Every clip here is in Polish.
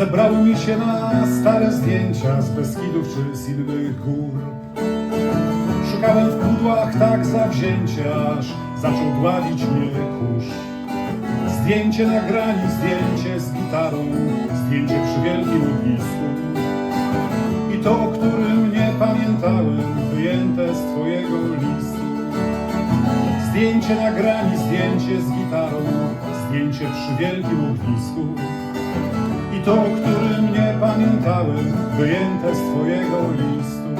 Zebrało mi się na stare zdjęcia z Beskidów czy z innych gór. Szukałem w pudłach tak zawzięcia, aż zaczął dławić mnie kurz. Zdjęcie na grani, zdjęcie z gitarą, zdjęcie przy wielkim ognisku. I to, o którym nie pamiętałem, wyjęte z twojego listu. Zdjęcie na grani, zdjęcie z gitarą, zdjęcie przy wielkim ognisku. I to, którym nie pamiętałem, wyjęte z twojego listu.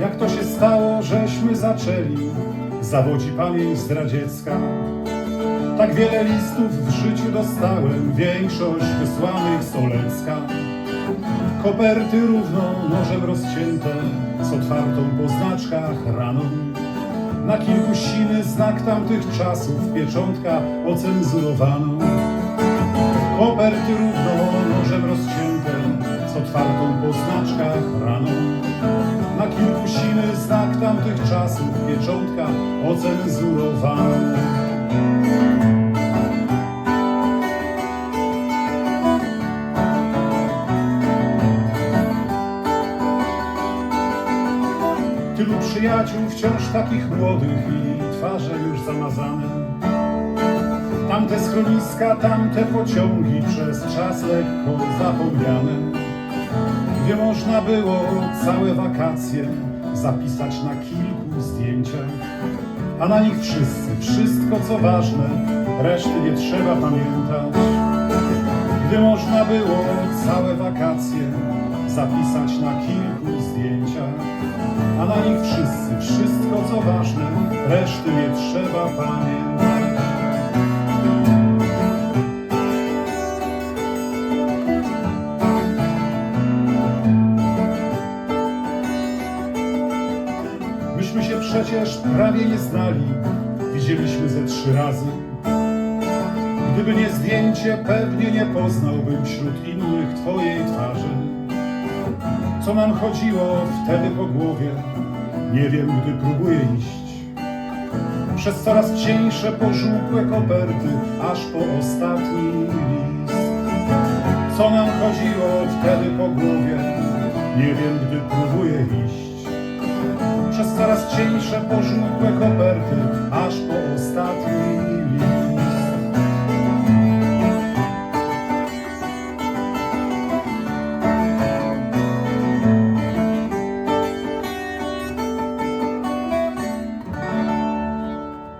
Jak to się stało, żeśmy zaczęli, zawodzi pamięć zdradziecka. Tak wiele listów w życiu dostałem, większość wysłanych z Olecka. Koperty równo nożem rozcięte, z otwartą po znaczkach raną. Na kilku siny znak tamtych czasów, pieczątka ocenzurowaną. Koperty równo nożem rozcięte, z otwartą po znaczkach raną. Na kilku siny znak tamtych czasów, pieczątka ocenzurowaną. Przyjaciół wciąż takich młodych i twarze już zamazane. Tamte schroniska, tamte pociągi przez czas lekko zapomniane. Gdzie można było całe wakacje zapisać na kilku zdjęciach, a na nich wszyscy, wszystko co ważne, reszty nie trzeba pamiętać. Gdy można było całe wakacje zapisać na kilku zdjęciach, co ważne, reszty nie trzeba pamiętać. Myśmy się przecież prawie nie znali, widzieliśmy ze trzy razy. Gdyby nie zdjęcie, pewnie nie poznałbym wśród innych twojej twarzy. Co nam chodziło wtedy po głowie, nie wiem, gdy próbuję iść. Przez coraz cieńsze, pożółkłe koperty, aż po ostatni list. Co nam chodziło wtedy po głowie, nie wiem, gdy próbuję iść. Przez coraz cieńsze, pożółkłe koperty, aż po